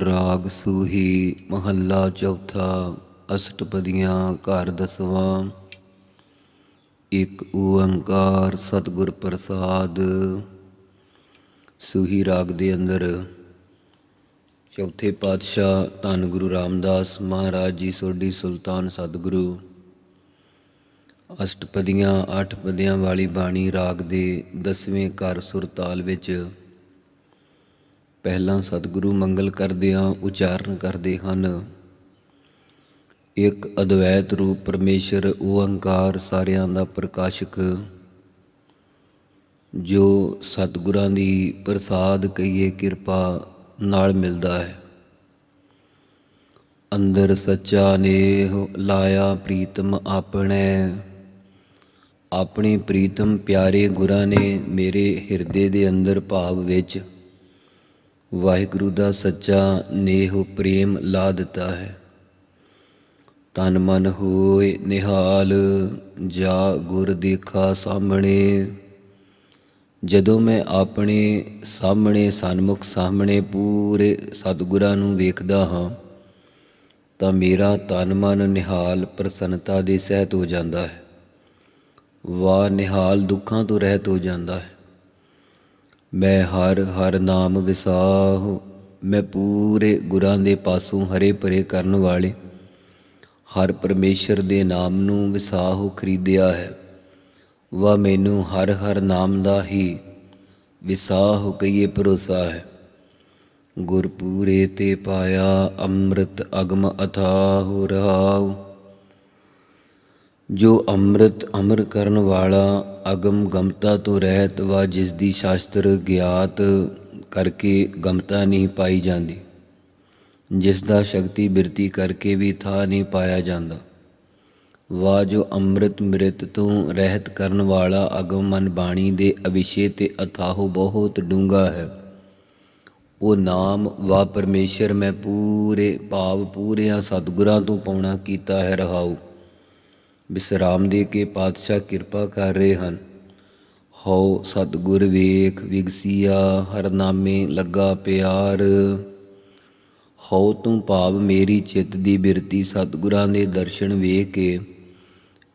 ਰਾਗ ਸੂਹੀ ਮਹੱਲਾ ਚੌਥਾ ਅਸ਼ਟਪਦੀਆਂ ਘਰ ਦਸਵਾਂ। ਇੱਕ ਓੰਕਾਰ ਸਤਿਗੁਰ ਪ੍ਰਸਾਦ। ਸੂਹੀ ਰਾਗ ਦੇ ਅੰਦਰ ਚੌਥੇ ਪਾਤਸ਼ਾਹ ਧੰਨ ਗੁਰੂ ਰਾਮਦਾਸ ਮਹਾਰਾਜ ਜੀ, ਸੋਢੀ ਸੁਲਤਾਨ ਸਤਿਗੁਰੂ। ਅਸ਼ਟਪਦੀਆਂ ਅੱਠ ਪਦਿਆਂ ਵਾਲੀ ਬਾਣੀ ਰਾਗ ਦੇ ਦਸਵੇਂ ਘਰ ਸੁਰਤਾਲ ਵਿੱਚ ਪਹਿਲਾਂ ਸਤਿਗੁਰੂ ਮੰਗਲ ਕਰਦਿਆਂ ਉਚਾਰਨ ਕਰਦੇ ਹਨ। ਇੱਕ ਅਦਵੈਤ ਰੂਪ ਪਰਮੇਸ਼ਰ ਓੰਕਾਰ ਸਾਰਿਆਂ ਦਾ ਪ੍ਰਕਾਸ਼ਕ, ਜੋ ਸਤਿਗੁਰਾਂ ਦੀ ਪ੍ਰਸਾਦ ਕਹੀਏ ਕਿਰਪਾ ਨਾਲ ਮਿਲਦਾ ਹੈ। ਅੰਦਰ ਸੱਚਾ ਨੇਹ ਲਾਇਆ ਪ੍ਰੀਤਮ ਆਪਣੇ ਆਪਣੇ ਪ੍ਰੀਤਮ ਪਿਆਰੇ ਗੁਰਾਂ ਨੇ ਮੇਰੇ ਹਿਰਦੇ ਦੇ ਅੰਦਰ ਭਾਵ ਵਿੱਚ ਵਾਹਿਗੁਰੂ ਦਾ ਸੱਚਾ ਨੇਹ ਪ੍ਰੇਮ ਲਾ ਦਿੱਤਾ ਹੈ। ਤਨ ਮਨ ਹੋਏ ਨਿਹਾਲ, ਜਾ ਗੁਰ ਦੇਖਾ ਸਾਹਮਣੇ। ਜਦੋਂ ਮੈਂ ਆਪਣੇ ਸਾਹਮਣੇ, ਸਨਮੁਖ ਸਾਹਮਣੇ ਪੂਰੇ ਸਤਿਗੁਰਾਂ ਨੂੰ ਵੇਖਦਾ ਹਾਂ, ਤਾਂ ਮੇਰਾ ਤਨ ਮਨ ਨਿਹਾਲ ਪ੍ਰਸੰਨਤਾ ਦੇ ਸਹਿਤ ਹੋ ਜਾਂਦਾ ਹੈ। ਵਾ ਨਿਹਾਲ ਦੁੱਖਾਂ ਤੋਂ ਰਹਿਤ ਹੋ ਜਾਂਦਾ ਹੈ। ਮੈਂ ਹਰ ਹਰ ਨਾਮ ਵਿਸਾਹੁ, ਮੈਂ ਪੂਰੇ ਗੁਰਾਂ ਦੇ ਪਾਸੋਂ ਹਰੇ ਭਰੇ ਕਰਨ ਵਾਲੇ। ਹਰ ਪਰਮੇਸ਼ਰ ਦੇ ਨਾਮ ਨੂੰ ਵਿਸਾਹੁ ਖਰੀਦਿਆ ਹੈ। ਵਾ ਮੈਨੂੰ ਹਰ ਹਰ ਨਾਮ ਦਾ ਹੀ ਵਿਸਾਹੁ ਕਈਏ ਭਰੋਸਾ ਹੈ। ਗੁਰਪੂਰੇ ਤੇ ਪਾਇਆ ਅੰਮ੍ਰਿਤ ਅਗਮ ਅਥਾਹੁ ਰਹਾਉ ਜੋ ਅੰਮ੍ਰਿਤ ਅਮਰ ਕਰਨ ਵਾਲਾ ਅਗਮ ਗਮਤਾ ਤੋਂ ਰਹਿਤ ਵਾ ਜਿਸ ਦੀ ਸ਼ਾਸਤਰ ਗਿਆਤ ਕਰਕੇ ਗਮਤਾ ਨਹੀਂ ਪਾਈ ਜਾਂਦੀ ਜਿਸ ਦਾ ਸ਼ਕਤੀ ਬਿਰਤੀ ਕਰਕੇ ਵੀ ਥਾ ਨਹੀਂ ਪਾਇਆ ਜਾਂਦਾ। ਵਾ ਜੋ ਅੰਮ੍ਰਿਤ ਮ੍ਰਿਤ ਤੋਂ ਰਹਿਤ ਕਰਨ ਵਾਲਾ ਅਗਮ ਮਨ ਬਾਣੀ ਦੇ ਅਵਿਸ਼ੇ ਤੇ ਅਥਾਹੋ ਬਹੁਤ ਡੂੰਗਾ ਹੈ। ਉਹ ਨਾਮ ਵਾ ਪਰਮੇਸ਼ਰ ਮੈਂ ਪੂਰੇ ਭਾਵ ਪੂਰਿਆਂ ਸਤਿਗੁਰਾਂ ਤੋਂ ਪਾਉਣਾ ਕੀਤਾ ਹੈ ਰਹਾਉ। ਵਿਸਰਾਮ ਦੇ ਕੇ ਪਾਤਸ਼ਾਹ ਕਿਰਪਾ ਕਰ ਰਹੇ ਹਨ। ਹਉ ਸਤਿਗੁਰ ਵੇਖ ਵਿਗਸੀਆ, ਹਰ ਨਾਮੇ ਲੱਗਾ ਪਿਆਰ। ਹਉ ਤੂੰ ਭਾਵ ਮੇਰੀ ਚਿੱਤ ਦੀ ਬਿਰਤੀ ਸਤਿਗੁਰਾਂ ਦੇ ਦਰਸ਼ਨ ਵੇਖ ਕੇ,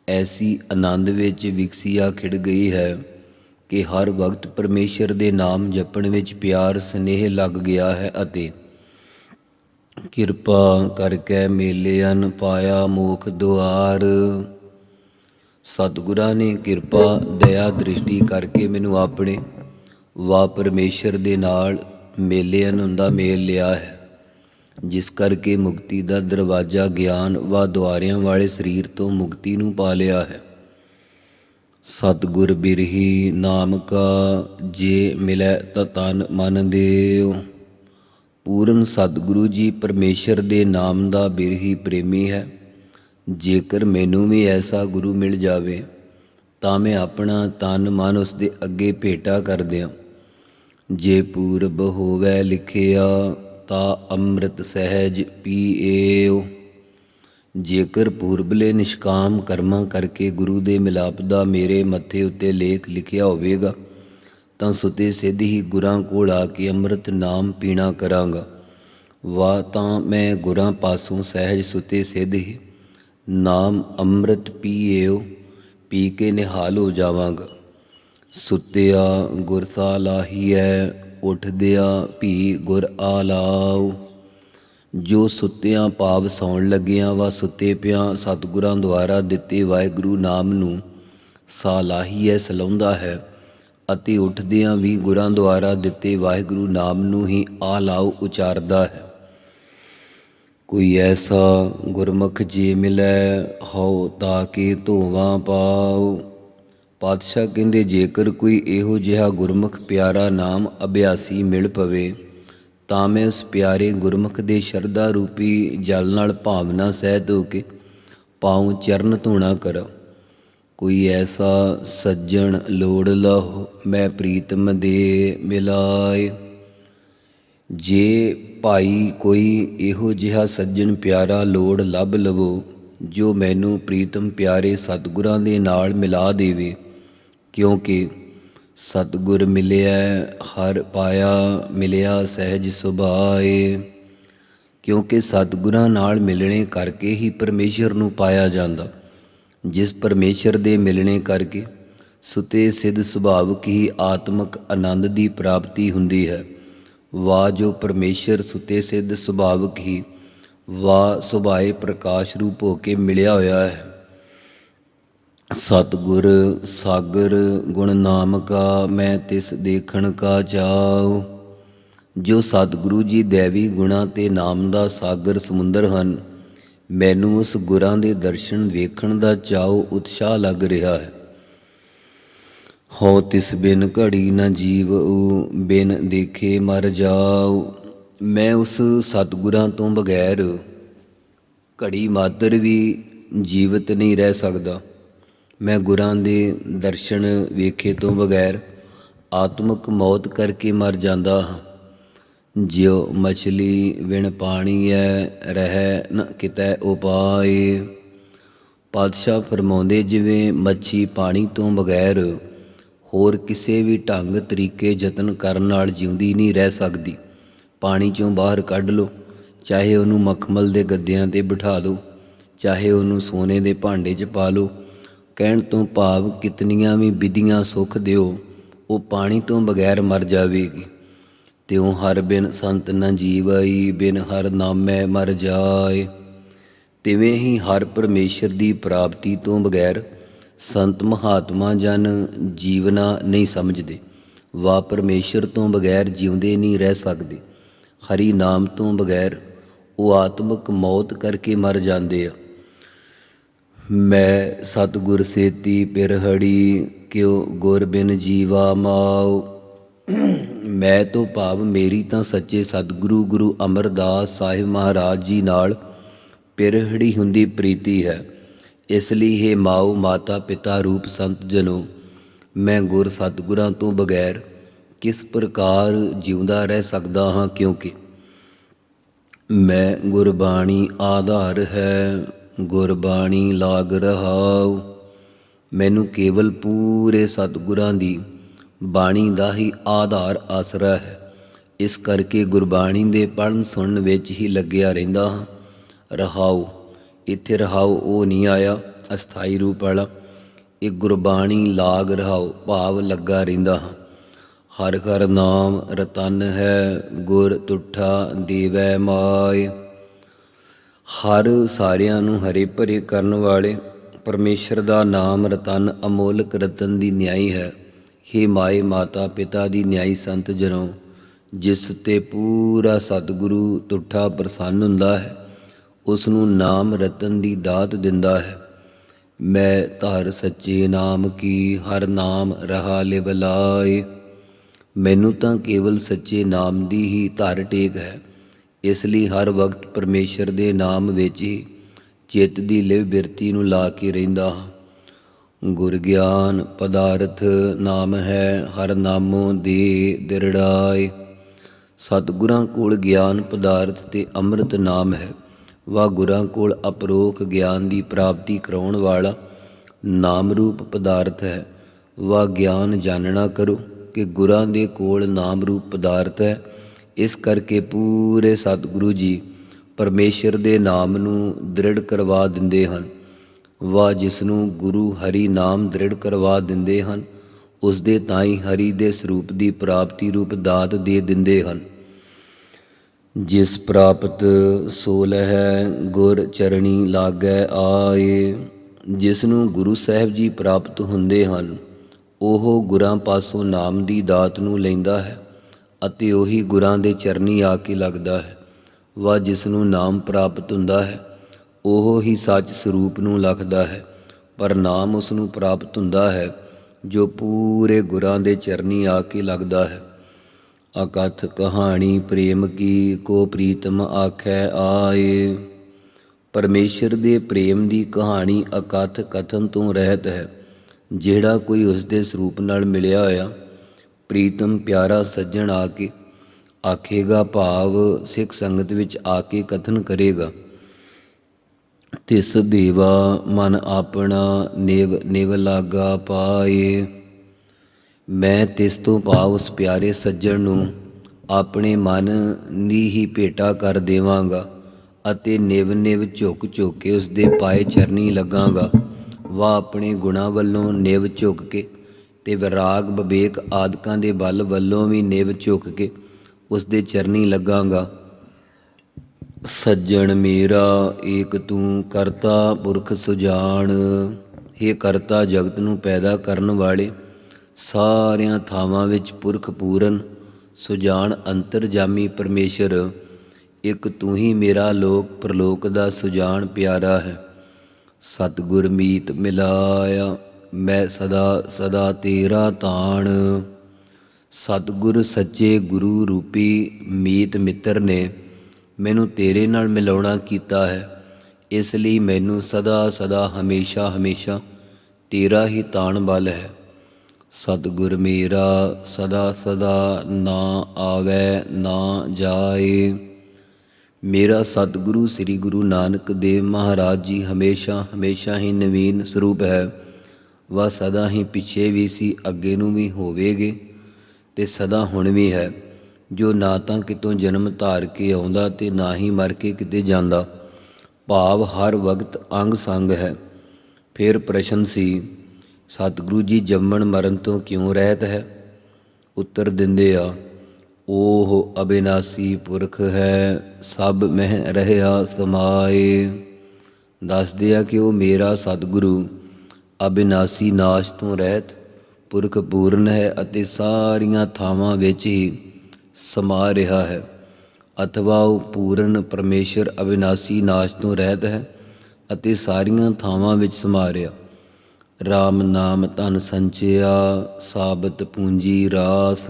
ਐਸੀ ਆਨੰਦ ਵਿੱਚ ਵਿਕਸੀਆ ਖਿੜ ਗਈ ਹੈ ਕਿ ਹਰ ਵਕਤ ਪਰਮੇਸ਼ਰ ਦੇ ਨਾਮ ਜਪਣ ਵਿੱਚ ਪਿਆਰ, ਸਨੇਹ ਲੱਗ ਗਿਆ ਹੈ ਅਤੇ ਕਿਰਪਾ ਕਰਕੇ ਮੇਲਿਆਨ ਪਾਇਆ ਮੋਖ ਦੁਆਰ। ਸਤਿਗੁਰਾਂ ਨੇ ਕਿਰਪਾ, ਦਇਆ, ਦ੍ਰਿਸ਼ਟੀ ਕਰਕੇ ਮੈਨੂੰ ਆਪਣੇ ਵਾ ਪਰਮੇਸ਼ਰ ਦੇ ਨਾਲ ਮੇਲਿਆਨ ਹੁੰਦਾ ਮੇਲ ਲਿਆ ਹੈ, ਜਿਸ ਕਰਕੇ ਮੁਕਤੀ ਦਾ ਦਰਵਾਜ਼ਾ ਗਿਆਨ ਵਾ ਦੁਆਰਿਆਂ ਵਾਲੇ ਸਰੀਰ ਤੋਂ ਮੁਕਤੀ ਨੂੰ ਪਾ ਲਿਆ ਹੈ। ਸਤਿਗੁਰ ਬਿਰਹੀ ਨਾਮ ਕਾ ਜੇ ਮਿਲੈ ਤਾ ਤਨ ਮਨ ਦੇਉ। ਪੂਰਨ ਸਤਿਗੁਰੂ ਜੀ ਪਰਮੇਸ਼ਰ ਦੇ ਨਾਮ ਦਾ ਬਿਰਹੀ ਪ੍ਰੇਮੀ ਹੈ। ਜੇਕਰ ਮੈਨੂੰ ਵੀ ਐਸਾ ਗੁਰੂ ਮਿਲ ਜਾਵੇ, ਤਾਂ ਮੈਂ ਆਪਣਾ ਤਨ ਮਨ ਉਸ ਦੇ ਅੱਗੇ ਭੇਟਾ ਕਰ ਦਿਆਂ। ਜੇ ਪੂਰਬ ਹੋਵੇ ਲਿਖਿਆ, ਤਾਂ ਅੰਮ੍ਰਿਤ ਸਹਿਜ ਪੀਏਓ। ਜੇਕਰ ਪੂਰਬਲੇ ਨਿਸ਼ਕਾਮ ਕਰਮਾਂ ਕਰਕੇ ਗੁਰੂ ਦੇ ਮਿਲਾਪ ਦਾ ਮੇਰੇ ਮੱਥੇ ਉੱਤੇ ਲੇਖ ਲਿਖਿਆ ਹੋਵੇਗਾ, ਤਾਂ ਸੁਤੇ ਸਿੱਧ ਹੀ ਗੁਰਾਂ ਕੋਲ ਆ ਕੇ ਅੰਮ੍ਰਿਤ ਨਾਮ ਪੀਣਾ ਕਰਾਂਗਾ। ਵਾ ਤਾਂ ਮੈਂ ਗੁਰਾਂ ਪਾਸੋਂ ਸਹਿਜ ਸੁਤੇ ਸਿੱਧ ਹੀ ਨਾਮ ਅੰਮ੍ਰਿਤ ਪੀਏਓ, ਪੀ ਕੇ ਨਿਹਾਲ ਹੋ ਜਾਵਾਂਗਾ। ਸੁੱਤਿਆ ਗੁਰ ਸਾਲਾਹੀਐ ਉਠਦਿਆ ਭੀ ਗੁਰ ਆਲਾਉ ਜੋ ਸੁੱਤਿਆਂ ਭਾਵ ਸੌਣ ਲੱਗਿਆਂ, ਵਾ ਸੁੱਤੇ ਪਿਆਂ ਸਤਿਗੁਰਾਂ ਦੁਆਰਾ ਦਿੱਤੇ ਵਾਹਿਗੁਰੂ ਨਾਮ ਨੂੰ ਸਾਲਾਹੀਐ ਸਲਾਉਂਦਾ ਹੈ, ਅਤੇ ਉੱਠਦਿਆਂ ਵੀ ਗੁਰਾਂ ਦੁਆਰਾ ਦਿੱਤੇ ਵਾਹਿਗੁਰੂ ਨਾਮ ਨੂੰ ਹੀ ਆਲਾਉ ਉਚਾਰਦਾ ਹੈ। ਕੋਈ ਐਸਾ ਗੁਰਮੁਖ ਜੀ ਮਿਲੈ ਹਉ ਤਾਕੇ ਧੋਵਾ ਪਾਉ। ਪਾਤਸ਼ਾਹ ਕਹਿੰਦੇ, ਜੇਕਰ ਕੋਈ ਇਹੋ ਜਿਹਾ ਗੁਰਮੁਖ ਪਿਆਰਾ ਨਾਮ ਅਭਿਆਸੀ ਮਿਲ ਪਵੇ, ਤਾਂ ਮੈਂ ਉਸ ਪਿਆਰੇ ਗੁਰਮੁਖ ਦੇ ਸ਼ਰਧਾ ਰੂਪੀ ਜਲ ਨਾਲ ਭਾਵਨਾ ਸਹਿਤ ਹੋ ਕੇ ਪਾਉ ਚਰਨ ਧੋਣਾ ਕਰਾਂ। ਕੋਈ ਐਸਾ ਸੱਜਣ ਲੋੜ ਲਹੁ, ਮੈਂ ਪ੍ਰੀਤਮ ਦੇ ਮਿਲਾਏ। ਜੇ ਭਾਈ ਕੋਈ ਇਹੋ ਜਿਹਾ ਸੱਜਣ ਪਿਆਰਾ ਲੋੜ ਲੱਭ ਲਵੋ, ਜੋ ਮੈਨੂੰ ਪ੍ਰੀਤਮ ਪਿਆਰੇ ਸਤਿਗੁਰਾਂ ਦੇ ਨਾਲ ਮਿਲਾ ਦੇਵੇ, ਕਿਉਂਕਿ ਸਤਿਗੁਰ ਮਿਲਿਆ, ਹਰ ਪਾਇਆ ਮਿਲਿਆ ਸਹਿਜ ਸੁਭਾਏ। ਕਿਉਂਕਿ ਸਤਿਗੁਰਾਂ ਨਾਲ ਮਿਲਣੇ ਕਰਕੇ ਹੀ ਪਰਮੇਸ਼ਰ ਨੂੰ ਪਾਇਆ ਜਾਂਦਾ। ਜਿਸ ਪਰਮੇਸ਼ਰ ਦੇ ਮਿਲਣੇ ਕਰਕੇ ਸੁਤੇ ਸਿੱਧ ਸੁਭਾਵਕ ਹੀ ਆਤਮਿਕ ਆਨੰਦ ਦੀ ਪ੍ਰਾਪਤੀ ਹੁੰਦੀ ਹੈ। ਵਾ ਜੋ ਪਰਮੇਸ਼ਰ ਸੁਤੇ ਸਿੱਧ ਸੁਭਾਵਕ ਹੀ ਵਾ ਸੁਭਾਏ ਪ੍ਰਕਾਸ਼ ਰੂਪ ਹੋ ਕੇ ਮਿਲਿਆ ਹੋਇਆ ਹੈ। ਸਤਿਗੁਰ ਸਾਗਰ ਗੁਣ ਨਾਮ ਕਾ ਮੈਂ ਤਿਸ ਦੇਖਣ ਕਾ ਚਾਉ ਜੋ ਸਤਿਗੁਰੂ ਜੀ ਦੇਵੀ ਗੁਣਾ ਤੇ ਨਾਮ ਦਾ ਸਾਗਰ ਸਮੁੰਦਰ ਹਨ, ਮੈਨੂੰ ਉਸ ਗੁਰਾਂ ਦੇ ਦਰਸ਼ਨ ਵੇਖਣ ਦਾ ਚਾਉ ਉਤਸ਼ਾਹ ਲੱਗ ਰਿਹਾ ਹੈ। ਹੋ ਤਿਸ ਬਿਨ ਘੜੀ ਨਾ ਜੀਵਉ, ਬਿਨ ਦੇਖੇ ਮਰ ਜਾਉ। ਮੈਂ ਉਸ ਸਤਿਗੁਰਾਂ ਤੋਂ ਬਗੈਰ ਘੜੀ ਮਾਤਰ ਵੀ ਜੀਵਤ ਨਹੀਂ ਰਹਿ ਸਕਦਾ। ਮੈਂ ਗੁਰਾਂ ਦੇ ਦਰਸ਼ਨ ਵੇਖੇ ਤੋਂ ਬਗੈਰ ਆਤਮਿਕ ਮੌਤ ਕਰਕੇ ਮਰ ਜਾਂਦਾ ਹਾਂ। ਜਿਉ ਮਛਲੀ ਵਿਣ ਪਾਣੀ ਐ, ਰਹਿ ਨ ਕਿਤੈ ਉਪਾਏ। ਪਾਤਸ਼ਾਹ ਫਰਮਾਉਂਦੇ ਜਿਵੇਂ ਮੱਛੀ ਪਾਣੀ ਤੋਂ ਬਗੈਰ ਹੋਰ ਕਿਸੇ ਵੀ ਢੰਗ, ਤਰੀਕੇ, ਯਤਨ ਕਰਨ ਨਾਲ ਜਿਉਂਦੀ ਨਹੀਂ ਰਹਿ ਸਕਦੀ। ਪਾਣੀ ਚੋਂ ਬਾਹਰ ਕੱਢ ਲਓ। ਚਾਹੇ ਉਹਨੂੰ ਮਖਮਲ ਦੇ ਗੱਦਿਆਂ ਤੇ ਬਿਠਾ ਦਿਓ ਚਾਹੇ ਉਹਨੂੰ ਸੋਨੇ ਦੇ ਭਾਂਡੇ 'ਚ ਪਾ ਲਓ। ਕਹਿਣ ਤੋਂ ਭਾਵ ਕਿਤਨੀਆਂ ਵੀ ਵਿਧੀਆਂ ਸੁਖ ਦਿਓ, ਉਹ ਪਾਣੀ ਤੋਂ ਬਗੈਰ ਮਰ ਜਾਵੇਗੀ। ਤਿਉ ਹਰ ਬਿਨ ਸੰਤ ਨ ਜੀਵਈ, ਬਿਨ ਹਰ ਨਾਮੈ ਮਰ ਜਾਏ। ਤਿਵੇਂ ਹੀ ਹਰ ਪਰਮੇਸ਼ਰ ਦੀ ਪ੍ਰਾਪਤੀ ਤੋਂ ਬਗੈਰ ਸੰਤ ਮਹਾਤਮਾ ਜਨ ਜੀਵਨਾ ਨਹੀਂ ਸਮਝਦੇ। ਵਾ ਪਰਮੇਸ਼ਰ ਤੋਂ ਬਗੈਰ ਜਿਉਂਦੇ ਨਹੀਂ ਰਹਿ ਸਕਦੇ। ਹਰੀ ਨਾਮ ਤੋਂ ਬਗੈਰ ਉਹ ਆਤਮਿਕ ਮੌਤ ਕਰਕੇ ਮਰ ਜਾਂਦੇ ਆ। ਮੈਂ ਸਤਿਗੁਰ ਸੇਤੀ ਪਿਰਹੜੀ, ਕਿਉ ਗੁਰ ਬਿਨ ਜੀਵਾ ਮਾਉ। ਮੈਂ ਤੋਂ ਭਾਵ ਮੇਰੀ ਤਾਂ ਸੱਚੇ ਸਤਿਗੁਰੂ ਗੁਰੂ ਅਮਰਦਾਸ ਸਾਹਿਬ ਮਹਾਰਾਜ ਜੀ ਨਾਲ ਪਿਰਹੜੀ ਹੁੰਦੀ ਪ੍ਰੀਤੀ ਹੈ। ਇਸ ਲਈ ਹੈ ਮਾਉ ਮਾਤਾ ਪਿਤਾ ਰੂਪ ਸੰਤ ਜਨੋ, ਮੈਂ ਗੁਰ ਸਤਿਗੁਰਾਂ ਤੋਂ ਬਗੈਰ ਕਿਸ ਪ੍ਰਕਾਰ ਜਿਉਂਦਾ ਰਹਿ ਸਕਦਾ ਹਾਂ ਕਿਉਂਕਿ ਮੈਂ ਗੁਰਬਾਣੀ ਆਧਾਰ ਹੈ, ਗੁਰਬਾਣੀ ਲਾਗ ਰਹਾਉ। ਮੈਨੂੰ ਕੇਵਲ ਪੂਰੇ ਸਤਿਗੁਰਾਂ ਦੀ ਬਾਣੀ ਦਾ ਹੀ ਆਧਾਰ ਆਸਰਾ ਹੈ। ਇਸ ਕਰਕੇ ਗੁਰਬਾਣੀ ਦੇ ਪੜਨ ਸੁਣਨ ਵਿੱਚ ਹੀ ਲੱਗਿਆ ਰਹਿੰਦਾ ਹਾਂ। ਰਹਾਉ। ਇੱਥੇ ਰਹਾਉ ਉਹ ਨਹੀਂ ਆਇਆ। ਅਸਥਾਈ ਰੂਪ ਵਾਲਾ, ਇਹ ਗੁਰਬਾਣੀ ਲਾਗ ਰਹਾਉ ਭਾਵ ਲੱਗਾ ਰਹਿੰਦਾ ਹਾਂ। ਹਰ ਹਰ ਨਾਮ ਰਤਨ ਹੈ, ਗੁਰ ਤੁਠਾ ਦੇਵੈ ਮਾਇ ਹਰ ਸਾਰਿਆਂ ਨੂੰ ਹਰੇ ਭਰੇ ਕਰਨ ਵਾਲੇ, ਪਰਮੇਸ਼ਰ ਦਾ ਨਾਮ ਰਤਨ ਅਮੋਲਕ ਰਤਨ ਦੀ ਨਿਆਈ ਹੈ। ਹੇ ਮਾਏ ਮਾਤਾ ਪਿਤਾ ਦੀ ਨਿਆਈ ਸੰਤ ਜਨੋ, ਜਿਸ ਤੇ ਪੂਰਾ ਸਤਿਗੁਰੂ ਤੁਠਾ ਪ੍ਰਸੰਨ ਹੁੰਦਾ ਹੈ। ਉਸ ਨੂੰ ਨਾਮ ਰਤਨ ਦੀ ਦਾਤ ਦਿੰਦਾ ਹੈ। ਮੈਂ ਧਰ ਸੱਚੇ ਨਾਮ ਕੀ, ਹਰ ਨਾਮ ਰਹਾ ਲਿਵ ਲਾਏ। ਮੈਨੂੰ ਤਾਂ ਕੇਵਲ ਸੱਚੇ ਨਾਮ ਦੀ ਹੀ ਧਰ ਟੇਕ ਹੈ। ਇਸ ਲਈ ਹਰ ਵਕਤ ਪਰਮੇਸ਼ਰ ਦੇ ਨਾਮ ਵਿੱਚ ਹੀ ਚਿੱਤ ਦੀ ਲਿਵ ਬਿਰਤੀ ਨੂੰ ਲਾ ਕੇ ਰਹਿੰਦਾ ਹਾਂ। ਗੁਰ ਗਿਆਨ ਪਦਾਰਥ ਨਾਮ ਹੈ, ਹਰ ਨਾਮੋ ਦੇ ਦਿਰੜਾਏ। ਸਤਿਗੁਰਾਂ ਕੋਲ ਗਿਆਨ ਪਦਾਰਥ ਤੇ ਅੰਮ੍ਰਿਤ ਨਾਮ ਹੈ। ਵਾ ਗੁਰਾਂ ਕੋਲ ਅਪਰੋਖ ਗਿਆਨ ਦੀ ਪ੍ਰਾਪਤੀ ਕਰਾਉਣ ਵਾਲਾ ਨਾਮ ਰੂਪ ਪਦਾਰਥ ਹੈ। ਵਾ ਗਿਆਨ ਜਾਣਨਾ ਕਰੋ ਕਿ ਗੁਰਾਂ ਦੇ ਕੋਲ ਨਾਮ ਰੂਪ ਪਦਾਰਥ ਹੈ। ਇਸ ਕਰਕੇ ਪੂਰੇ ਸਤਿਗੁਰੂ ਜੀ ਪਰਮੇਸ਼ਰ ਦੇ ਨਾਮ ਨੂੰ ਦ੍ਰਿੜ ਕਰਵਾ ਦਿੰਦੇ ਹਨ। ਵਾ ਜਿਸ ਨੂੰ ਗੁਰੂ ਹਰੀ ਨਾਮ ਦ੍ਰਿੜ ਕਰਵਾ ਦਿੰਦੇ ਹਨ, ਉਸ ਦੇ ਤਾਈ ਹਰੀ ਦੇ ਸਰੂਪ ਦੀ ਪ੍ਰਾਪਤੀ ਰੂਪ ਦਾਤ ਦੇ ਦਿੰਦੇ ਹਨ। ਜਿਸ ਪ੍ਰਾਪਤ ਸੋ ਲਹੈ ਗੁਰ ਚਰਣੀ ਲਾਗੈ ਆਏ। ਜਿਸ ਨੂੰ ਗੁਰੂ ਸਾਹਿਬ ਜੀ ਪ੍ਰਾਪਤ ਹੁੰਦੇ ਹਨ, ਉਹ ਗੁਰਾਂ ਪਾਸੋਂ ਨਾਮ ਦੀ ਦਾਤ ਨੂੰ ਲੈਂਦਾ ਹੈ ਅਤੇ ਉਹੀ ਗੁਰਾਂ ਦੇ ਚਰਨੀ ਆ ਕੇ ਲੱਗਦਾ ਹੈ। ਵਾ ਜਿਸ ਨੂੰ ਨਾਮ ਪ੍ਰਾਪਤ ਹੁੰਦਾ ਹੈ, ਉਹ ਹੀ ਸੱਚ ਸਰੂਪ ਨੂੰ ਲਖਦਾ ਹੈ, ਪਰ ਨਾਮ ਉਸ ਨੂੰ ਪ੍ਰਾਪਤ ਹੁੰਦਾ ਹੈ, ਜੋ ਪੂਰੇ ਗੁਰਾਂ ਦੇ ਚਰਨੀ ਆ ਕੇ ਲੱਗਦਾ ਹੈ। ਅਕਥ ਕਹਾਣੀ ਪ੍ਰੇਮ ਕੀ, ਕੋ ਪ੍ਰੀਤਮ ਆਖੈ ਆਏ। ਪਰਮੇਸ਼ਰ ਦੇ ਪ੍ਰੇਮ ਦੀ ਕਹਾਣੀ ਅਕਥ ਕਥਨ ਤੋਂ ਰਹਿਤ ਹੈ। ਜਿਹੜਾ ਕੋਈ ਉਸ ਦੇ ਸਰੂਪ ਨਾਲ ਮਿਲਿਆ ਹੋਇਆ, ਪ੍ਰੀਤਮ ਪਿਆਰਾ ਸੱਜਣ ਆ ਕੇ ਆਖੇਗਾ, ਭਾਵ ਸਿੱਖ ਸੰਗਤ ਵਿੱਚ ਆ ਕੇ ਕਥਨ ਕਰੇਗਾ। ਤਿਸ ਦੇਵਾ ਮਨ ਆਪਣਾ, ਨੇਵ ਨੇਵ ਲਾਗਾ ਪਾਏ। ਮੈਂ ਤਿਸ ਤੋਂ ਭਾਵ ਉਸ ਪਿਆਰੇ ਸੱਜਣ ਨੂੰ ਆਪਣੇ ਮਨ ਦੀ ਹੀ ਭੇਟਾ ਕਰ ਦੇਵਾਂਗਾ ਅਤੇ ਨਿਵ ਨਿਵ ਝੁਕ ਝੁਕ ਕੇ ਉਸ ਦੇ ਪਾਏ ਚਰਨੀ ਲੱਗਾਂਗਾ। ਵਾ ਆਪਣੇ ਗੁਣਾ ਵੱਲੋਂ ਨਿਵ ਝੁਕ ਕੇ ਤੇ ਵਿਰਾਗ, ਵਿਵੇਕ ਆਦਿਕਾਂ ਦੇ ਬਲ ਵੱਲੋਂ ਵੀ ਨਿਵ ਝੁਕ ਕੇ ਉਸ ਦੇ ਚਰਨੀ ਲੱਗਾਂਗਾ। ਸੱਜਣ ਮੇਰਾ, ਏਕ ਤੂੰ ਕਰਤਾ ਪੁਰਖ ਸੁਜਾਨ हे ਕਰਤਾ ਜਗਤ ਨੂੰ ਪੈਦਾ ਕਰਨ ਵਾਲੇ ਸਾਰਿਆਂ ਥਾਵਾਂ ਵਿੱਚ ਪੁਰਖ ਪੂਰਨ ਸੁਜਾਨ ਅੰਤਰਜਾਮੀ ਪਰਮੇਸ਼ਰ, ਇੱਕ ਤੂੰ ਹੀ ਮੇਰਾ ਲੋਕ, ਪ੍ਰਲੋਕ ਦਾ ਸੁਜਾਨ ਪਿਆਰਾ ਹੈ। ਸਤਿਗੁਰ ਮੀਤ ਮਿਲਾਇਆ, ਮੈਂ ਸਦਾ ਸਦਾ ਤੇਰਾ ਤਾਣ ਸਤਿਗੁਰ ਸੱਚੇ ਗੁਰੂ ਰੂਪੀ ਮੀਤ ਮਿੱਤਰ ਨੇ ਮੈਨੂੰ ਤੇਰੇ ਨਾਲ ਮਿਲਾਉਣਾ ਕੀਤਾ ਹੈ। ਇਸ ਲਈ ਮੈਨੂੰ ਸਦਾ ਸਦਾ, ਹਮੇਸ਼ਾ ਹਮੇਸ਼ਾ ਤੇਰਾ ਹੀ ਤਾਣ ਬਲ ਹੈ। ਸਤਿਗੁਰ ਮੇਰਾ ਸਦਾ ਸਦਾ ਨਾ ਆਵੇ, ਨਾ ਜਾਏ। ਮੇਰਾ ਸਤਿਗੁਰੂ ਸ੍ਰੀ ਗੁਰੂ ਨਾਨਕ ਦੇਵ ਮਹਾਰਾਜ ਜੀ ਹਮੇਸ਼ਾ ਹਮੇਸ਼ਾ ਹੀ ਨਵੀਨ ਸਰੂਪ ਹੈ। ਵਾ ਸਦਾ ਹੀ ਪਿੱਛੇ ਵੀ ਸੀ, ਅੱਗੇ ਨੂੰ ਵੀ ਹੋਵੇਗੇ ਤੇ ਸਦਾ ਹੁਣ ਵੀ ਹੈ। ਜੋ ਨਾ ਤਾਂ ਕਿਤੋਂ ਜਨਮ ਧਾਰ ਕੇ ਆਉਂਦਾ ਤੇ ਨਾ ਹੀ ਮਰ ਕੇ ਕਿਤੇ ਜਾਂਦਾ। ਭਾਵ ਹਰ ਵਕਤ ਅੰਗ ਸੰਗ ਹੈ। ਫਿਰ ਪ੍ਰਸ਼ਨ ਸੀ ਸਤਿਗੁਰੂ ਜੀ ਜੰਮਣ ਮਰਨ ਤੋਂ ਕਿਉਂ ਰਹਿਤ ਹੈ? ਉੱਤਰ ਦਿੰਦੇ ਆ ਉਹ ਅਬਿਨਾਸੀ ਪੁਰਖ ਹੈ, ਸਭ ਮਹਿ ਰਹਿਆ ਸਮਾਏ। ਦੱਸਦੇ ਆ ਕਿ ਉਹ ਮੇਰਾ ਸਤਿਗੁਰੂ, ਅਬਿਨਾਸੀ ਨਾਸ਼ ਤੋਂ ਰਹਿਤ, ਪੁਰਖ ਪੂਰਨ ਹੈ ਅਤੇ ਸਾਰੀਆਂ ਥਾਵਾਂ ਵਿੱਚ ਹੀ ਸਮਾ ਰਿਹਾ ਹੈ। ਅਥਵਾ ਉਹ ਪੂਰਨ ਪਰਮੇਸ਼ਰ ਅਬਿਨਾਸੀ ਨਾਸ਼ ਤੋਂ ਰਹਿਤ ਹੈ ਅਤੇ ਸਾਰੀਆਂ ਥਾਵਾਂ ਵਿੱਚ ਸਮਾ ਰਿਹਾ। RAM ਨਾਮ ਧਨ ਸੰਚਿਆ, ਸਾਬਤ ਪੂੰਜੀ ਰਾਸ।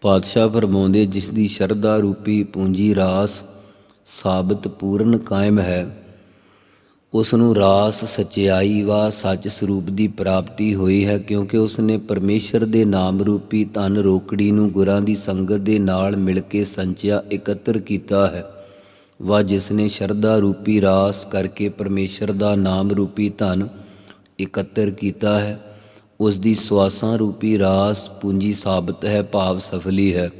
ਪਾਤਸ਼ਾਹ ਫਰਮਾਉਂਦੇ, ਜਿਸ ਦੀ ਸ਼ਰਧਾ ਰੂਪੀ ਪੂੰਜੀ ਰਾਸ, ਸਾਬਤ ਪੂਰਨ ਕਾਇਮ ਹੈ। ਉਸ ਨੂੰ ਰਾਸ ਸਚਾਈ ਵਾ ਸੱਚ ਸਰੂਪ ਦੀ ਪ੍ਰਾਪਤੀ ਹੋਈ ਹੈ, ਕਿਉਂਕਿ ਉਸ ਨੇ ਪਰਮੇਸ਼ਰ ਦੇ ਨਾਮ ਰੂਪੀ ਧਨ ਰੋਕੜੀ ਨੂੰ ਗੁਰਾਂ ਦੀ ਸੰਗਤ ਦੇ ਨਾਲ ਮਿਲ ਕੇ ਸੰਚਿਆ ਇਕੱਤਰ ਕੀਤਾ ਹੈ। ਵਾ ਜਿਸ ਨੇ ਸ਼ਰਧਾ ਰੂਪੀ ਰਾਸ ਕਰਕੇ ਪਰਮੇਸ਼ਰ ਦਾ ਨਾਮ ਰੂਪੀ ਧਨ ਇਕੱਤਰ ਕੀਤਾ ਹੈ, ਉਸ ਦੀ ਸਵਾਸਾਂ ਰੂਪੀ ਰਾਸ ਪੂੰਜੀ ਸਾਬਤ ਹੈ, ਭਾਵ ਸਫਲੀ ਹੈ।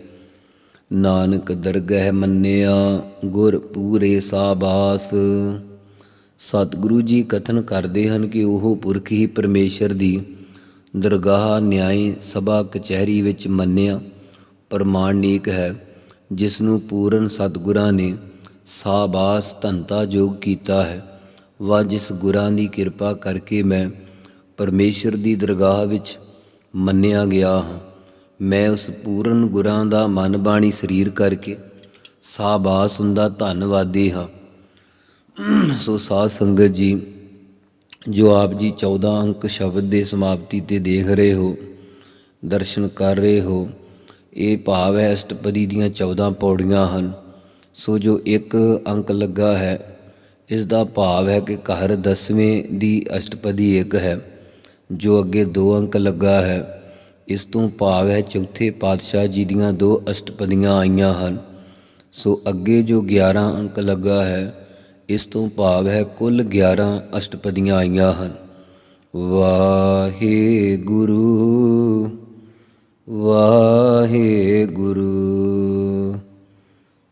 ਨਾਨਕ ਦਰਗਹਿ ਮੰਨਿਆ, ਗੁਰ ਪੂਰੇ ਸਾਬਾਸ। ਸਤਿਗੁਰੂ ਜੀ ਕਥਨ ਕਰਦੇ ਹਨ ਕਿ ਉਹ ਪੁਰਖ ਹੀ ਪਰਮੇਸ਼ਰ ਦੀ ਦਰਗਾਹ ਨਿਆਈ ਸਭਾ ਕਚਹਿਰੀ ਵਿੱਚ ਮੰਨਿਆ, ਪ੍ਰਮਾਣਿਕ ਹੈ, ਜਿਸ ਨੂੰ ਪੂਰਨ ਸਤਿਗੁਰਾਂ ਨੇ ਸਾਬਾਸ ਧੰਤਾ ਜੋਗ ਕੀਤਾ ਹੈ। ਵਾ ਜਿਸ ਗੁਰਾਂ ਦੀ ਕਿਰਪਾ ਕਰਕੇ ਮੈਂ ਪਰਮੇਸ਼ਰ ਦੀ ਦਰਗਾਹ ਵਿੱਚ ਮੰਨਿਆ ਗਿਆ ਹਾਂ। ਮੈਂ ਉਸ ਪੂਰਨ ਗੁਰਾਂ ਦਾ ਮਨ ਬਾਣੀ ਸਰੀਰ ਕਰਕੇ ਸਾਬਾਸ ਹੁੰਦਾ ਧੰਨਵਾਦੀ ਹਾਂ। ਸੋ ਸਾਧ ਸੰਗਤ ਜੀ, ਜੋ ਆਪ ਜੀ 14 ਅੰਕ ਸ਼ਬਦ ਦੇ ਸਮਾਪਤੀ ਤੇ ਦੇਖ ਰਹੇ ਹੋ, ਦਰਸ਼ਨ ਕਰ ਰਹੇ ਹੋ, ਇਹ ਭਾਵ ਹੈ ਅਸ਼ਟਪਦੀ ਦੀਆਂ 14 ਪੌੜੀਆਂ ਹਨ। ਸੋ ਜੋ ਇੱਕ ਅੰਕ ਲੱਗਾ ਹੈ, ਇਸ ਦਾ ਭਾਵ ਹੈ ਕਿ ਘਰ ਦਸਵੇਂ ਦੀ ਅਸ਼ਟਪਦੀ ਇੱਕ ਹੈ। ਜੋ ਅੱਗੇ ਦੋ ਅੰਕ ਲੱਗਾ ਹੈ, ਇਸ ਤੋਂ ਭਾਵ ਹੈ ਚੌਥੇ ਪਾਤਸ਼ਾਹ ਜੀ ਦੀਆਂ ਦੋ ਅਸ਼ਟਪਦੀਆਂ ਆਈਆਂ ਹਨ। ਸੋ ਅੱਗੇ ਜੋ 11 ਅੰਕ ਲੱਗਾ ਹੈ, ਇਸ ਤੋਂ ਭਾਵ ਹੈ ਕੁੱਲ 11 ਅਸ਼ਟਪਦੀਆਂ ਆਈਆਂ ਹਨ। ਵਾਹਿਗੁਰੂ ਵਾਹਿਗੁਰੂ।